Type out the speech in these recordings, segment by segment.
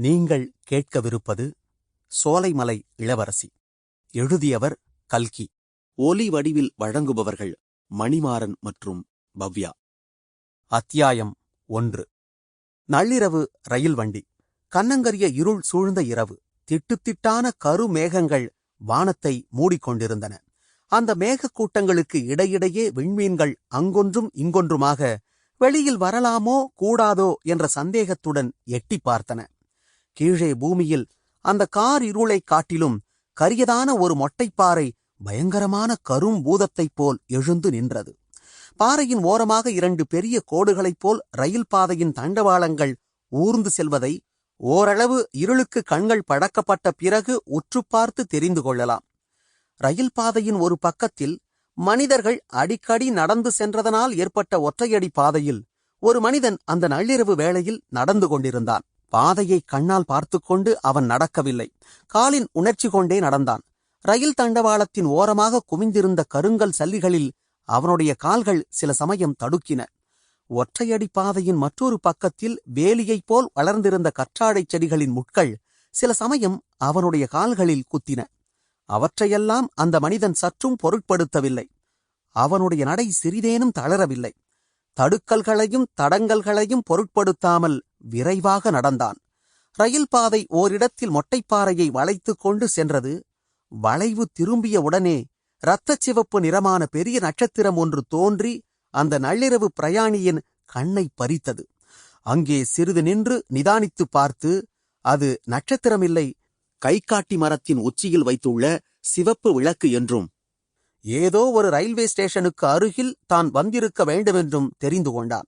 நீங்கள் கேட்கவிருப்பது சோலைமலை இளவரசி. எழுதியவர் கல்கி. ஒலி வடிவில் வழங்குபவர்கள் மணிமாறன் மற்றும் பவ்யா. அத்தியாயம் ஒன்று. நள்ளிரவு ரயில் வண்டி. கண்ணங்கரிய இருள் சூழ்ந்த இரவு. திட்டுத்திட்டான கருமேகங்கள் வானத்தை மூடிக்கொண்டிருந்தன. அந்த மேகக்கூட்டங்களுக்கு இடையிடையே விண்மீன்கள் அங்கொன்றும் இங்கொன்றுமாக வெளியில் வரலாமோ கூடாதோ என்ற சந்தேகத்துடன் எட்டிப் பார்த்தன. கீழே பூமியில் அந்த கார் இருளைக் காட்டிலும் கரியதான ஒரு மொட்டைப்பாறை பயங்கரமான கரும் பூதத்தைப் போல் எழுந்து நின்றது. பாறையின் ஓரமாக இரண்டு பெரிய கோடுகளைப் போல் ரயில் பாதையின் தண்டவாளங்கள் ஊர்ந்து செல்வதை ஓரளவு இருளுக்கு கண்கள் பழக்கப்பட்ட பிறகு உற்று பார்த்து தெரிந்து கொள்ளலாம். ரயில் பாதையின் ஒரு பக்கத்தில் மனிதர்கள் அடிக்கடி நடந்து சென்றதனால் ஏற்பட்ட ஒற்றையடி பாதையில் ஒரு மனிதன் அந்த நள்ளிரவு வேளையில் நடந்து கொண்டிருந்தான். பாதையை கண்ணால் பார்த்துக்கொண்டு அவன் நடக்கவில்லை. காலின் உணர்ச்சி கொண்டே நடந்தான். ரயில் தண்டவாளத்தின் ஓரமாக குவிந்திருந்த கருங்கல் சல்லிகளில் அவனுடைய கால்கள் சில சமயம் தடுக்கின. ஒற்றையடி பாதையின் மற்றொரு பக்கத்தில் வேலியைப் போல் வளர்ந்திருந்த கற்றாழைச் செடிகளின் முட்கள் சில சமயம் அவனுடைய கால்களில் குத்தின. அவற்றையெல்லாம் அந்த மனிதன் சற்றும் பொருட்படுத்தவில்லை. அவனுடைய நடை சிறிதேனும் தளரவில்லை. தடுக்கல்களையும் தடங்கல்களையும் பொருட்படுத்தாமல் விரைவாக நடந்தான். ரயில் பாதை ஓரிடத்தில் மொட்டைப்பாறையை வளைத்துக் கொண்டு சென்றது. வளைவு திரும்பிய உடனே இரத்தச் சிவப்பு நிறமான பெரிய நட்சத்திரம் ஒன்று தோன்றி அந்த நள்ளிரவு பிரயாணியின் கண்ணை பறித்தது. அங்கே சிறிது நின்று நிதானித்து பார்த்து அது நட்சத்திரமில்லை கைகாட்டி மரத்தின் உச்சியில் வைத்துள்ள சிவப்பு விளக்கு என்றும் ஏதோ ஒரு ரயில்வே ஸ்டேஷனுக்கு அருகில் தான் வந்திருக்க வேண்டுமென்றும் தெரிந்து கொண்டான்.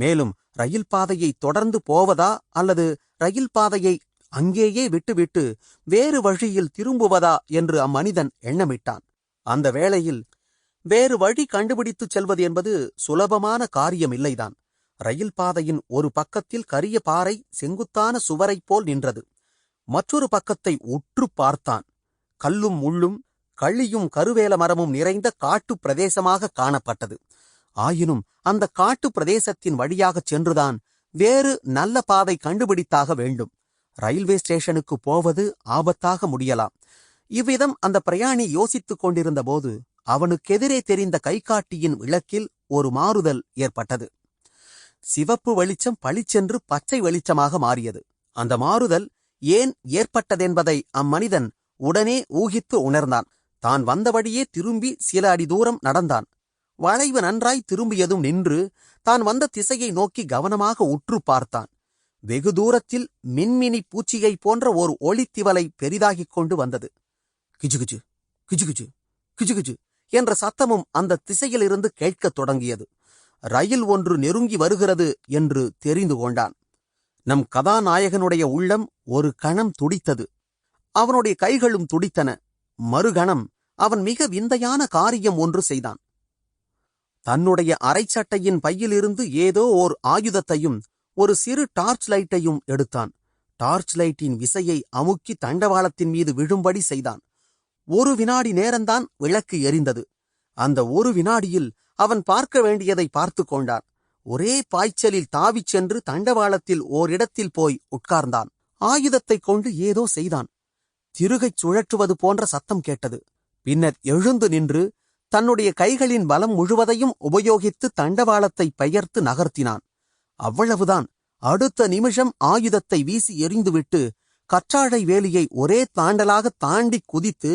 மேலும் ரயில் பாதையை தொடர்ந்து போவதா அல்லது ரயில் பாதையை அங்கேயே விட்டுவிட்டு வேறு வழியில் திரும்புவதா என்று அம்மனிதன் எண்ணமிட்டான். அந்த வேளையில் வேறு வழி கண்டுபிடித்துச் செல்வது என்பது சுலபமான காரியமில்லைதான். ரயில் பாதையின் ஒரு பக்கத்தில் கரிய பாறை செங்குத்தான சுவரைப் போல் நின்றது. மற்றொரு பக்கத்தை உற்று பார்த்தான். கல்லும் முள்ளும் கள்ளியும் கருவேல மரமும் நிறைந்த காட்டுப் பிரதேசமாக காணப்பட்டது. ஆயினும் அந்த காட்டு பிரதேசத்தின் வழியாகச் சென்றுதான் வேறு நல்ல பாதை கண்டுபிடித்தாக வேண்டும். ரயில்வே ஸ்டேஷனுக்கு போவது ஆபத்தாக முடியலாம். இவ்விதம் அந்த பிரயாணி யோசித்துக் கொண்டிருந்தபோது அவனுக்கெதிரே தெரிந்த கைகாட்டியின் விளக்கில் ஒரு மாறுதல் ஏற்பட்டது. சிவப்பு வெளிச்சம் பளிச்சென்று பச்சை வெளிச்சமாக மாறியது. அந்த மாறுதல் ஏன் ஏற்பட்டதென்பதை அம்மனிதன் உடனே ஊகித்து உணர்ந்தான். தான் வந்தபடியே திரும்பி சில அடி தூரம் நடந்தான். வளைவு நன்றாய் திரும்பியதும் நின்று தான் வந்த திசையை நோக்கி கவனமாக உற்று பார்த்தான். வெகு தூரத்தில் மின்மினி பூச்சியை போன்ற ஒரு ஒளித்திவலை பெரிதாகிக் கொண்டு வந்தது. கிஜுகிஜு கிஜுகிஜு கிஜுகிஜு என்ற சத்தமும் அந்த திசையிலிருந்து கேட்கத் தொடங்கியது. ரயில் ஒன்று நெருங்கி வருகிறது என்று தெரிந்து கொண்டான். நம் கதாநாயகனுடைய உள்ளம் ஒரு கணம் துடித்தது. அவனுடைய கைகளும் துடித்தன. மறுகணம் அவன் மிக விந்தையான காரியம் ஒன்று செய்தான். தன்னுடைய அரைச்சட்டையின் பையிலிருந்து ஏதோ ஓர் ஆயுதத்தையும் ஒரு சிறு டார்ச் லைட்டையும் எடுத்தான். டார்ச் லைட்டின் விசையை அமுக்கி தண்டவாளத்தின் மீது விழும்படி செய்தான். ஒரு வினாடி நேரம்தான் விளக்கு எரிந்தது. அந்த ஒரு வினாடியில் அவன் பார்க்க வேண்டியதை பார்த்து கொண்டான். ஒரே பாய்ச்சலில் தாவிச் சென்று தண்டவாளத்தில் ஓரிடத்தில் போய் உட்கார்ந்தான். ஆயுதத்தைக் கொண்டு ஏதோ செய்தான். திருகைச் சுழற்றுவது போன்ற சத்தம் கேட்டது. பின்னர் எழுந்து நின்று தன்னுடைய கைகளின் பலம் முழுவதையும் உபயோகித்து தண்டவாளத்தை பெயர்த்து நகர்த்தினான். அவ்வளவுதான். அடுத்த நிமிஷம் ஆயுதத்தை வீசி எறிந்துவிட்டு கற்றாழை வேலியை ஒரே தாண்டலாக தாண்டி குதித்து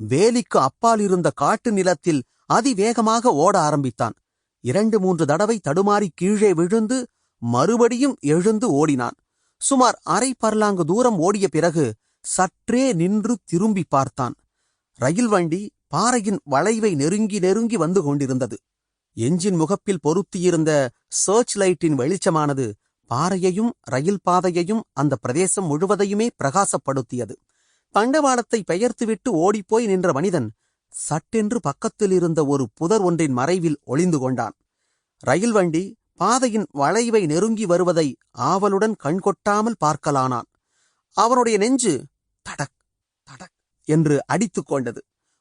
வேலிக்கு அப்பால் இருந்த காட்டு நிலத்தில் அதிவேகமாக ஓட ஆரம்பித்தான். இரண்டு மூன்று தடவை தடுமாறி கீழே விழுந்து மறுபடியும் எழுந்து ஓடினான். சுமார் அரை பர்லாங்கு தூரம் ஓடிய பிறகு சற்றே நின்று திரும்பி பார்த்தான். ரயில் வண்டி பாறையின் வளைவை நெருங்கி நெருங்கி வந்து கொண்டிருந்தது. எஞ்சின் முகப்பில் பொருத்தியிருந்த சர்ச் லைட்டின் வெளிச்சமானது பாறையையும் ரயில் பாதையையும் அந்த பிரதேசம் முழுவதையுமே பிரகாசப்படுத்தியது. தண்டவாளத்தை பெயர்த்துவிட்டு ஓடிப்போய் நின்ற மனிதன் சட்டென்று பக்கத்தில் இருந்த ஒரு புதர் ஒன்றின் மறைவில் ஒளிந்து கொண்டான். ரயில் வண்டி பாதையின் வளைவை நெருங்கி வருவதை ஆவலுடன் கண்கொட்டாமல் பார்க்கலானான். அவனுடைய நெஞ்சு தடக் தடக் என்று அடித்துக் கொண்டது.